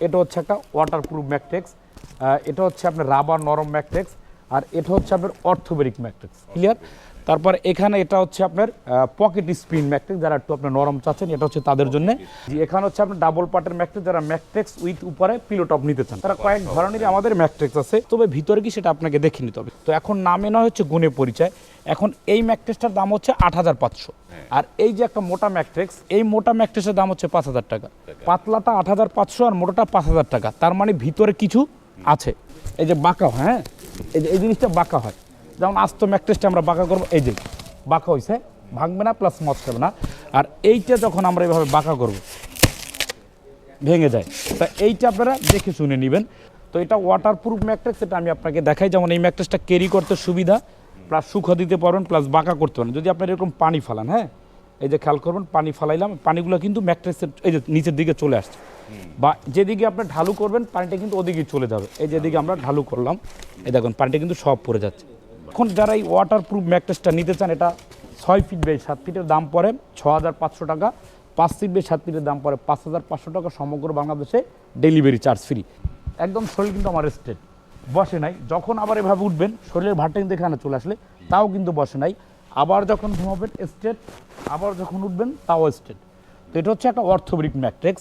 এটা হচ্ছে একটা ওয়াটারপ্রুফ ম্যাট্রিক্স এটা হচ্ছে আপনার রাবার নরম ম্যাট্রিক্স আর এটা হচ্ছে আপনার অর্থোবেরিক ম্যাট্রিক্স ক্লিয়ার তারপর এখানে এটা হচ্ছে আপনার পকেট স্পিন ম্যাট্রিক্স যারা একটু আপনার নরম চাচ্ছেন এটা হচ্ছে তাদের জন্য। এখানে হচ্ছে আপনার ডাবল পার্টের ম্যাট্রিক্স যারা ম্যাট্রিক্স উইথ উপরে পিলো টপ নিতে চান। তারা কয়েক ধরনেরই আমাদের ম্যাট্রিক্স আছে তবে ভিতরে কি সেটা আপনাকে দেখে নিতে হবে। তো এখন নামে নয় হচ্ছে গুণে পরিচয়। এখন এই ম্যাট্রিক্সটার দাম হচ্ছে আট হাজার পাঁচশো। আর এই যে একটা মোটা ম্যাট্রিক্স এই মোটা ম্যাট্রিক্সের দাম হচ্ছে পাঁচ হাজার টাকা। পাতলাটা আট হাজার পাঁচশো আর মোটাটা পাঁচ হাজার টাকা। তার মানে ভিতরে কিছু আছে। এই যে বাঁকা হ্যাঁ? এই যে, এই জিনিসটা বাঁকা হয়। যেমন আস্ত ম্যাট্রিক্সটা আমরা বাঁকা করব, এই যে, বাঁকা হয়েছে ভাঙবে না প্লাস মচকাবে না। আর এইটা যখন আমরা এইভাবে বাঁকা করব, ভেঙে যায়। তা এইটা আপনারা দেখে শুনে নেবেন। তো এটা ওয়াটারপ্রুফ ম্যাট্রিক্স এটা আমি আপনাকে দেখাই। যেমন এই ম্যাট্রিক্সটা ক্যারি করতে সুবিধা প্লাস সুখ দিতে পারবেন প্লাস বাঁকা করতে পারেন যদি আপনার এরকম পানি ফালান হ্যাঁ? এই যে খেয়াল করবেন, পানি ফালাইলাম, পানিগুলো কিন্তু ম্যাট্রিক্সের এই যে, নিচের দিকে চলে আসছে। বা যেদিকে আপনি ঢালু করবেন, পানিটা কিন্তু ওদিকে চলে যাবে। এই যেদিকে আমরা ঢালু করলাম, এই দেখুন, পানিটা কিন্তু সব পড়ে যাচ্ছে। এখন যারা এই ওয়াটারপ্রুফ ম্যাট্রেসটা নিতে চান, এটা ছয় ফিট বাই সাত ফিটের দাম পড়ে ছ হাজার পাঁচশো টাকা। পাঁচ ফিট বাই সাত ফিটের দাম পড়ে পাঁচ হাজার পাঁচশো টাকা, সমগ্র বাংলাদেশে ডেলিভারি চার্জ ফ্রি একদম শরীর কিন্তু আমার স্টেট বসে নাই। যখন আবার এভাবে উঠবেন, শরীরের ভারটা কিন্তু এখানে চলে আসলে, তাও কিন্তু বসে নাই। আবার যখন ঘুমাবেন স্টেট আবার যখন উঠবেন, তাও স্টেট তো এটা হচ্ছে একটা অর্থোবেরিক ম্যাট্রিক্স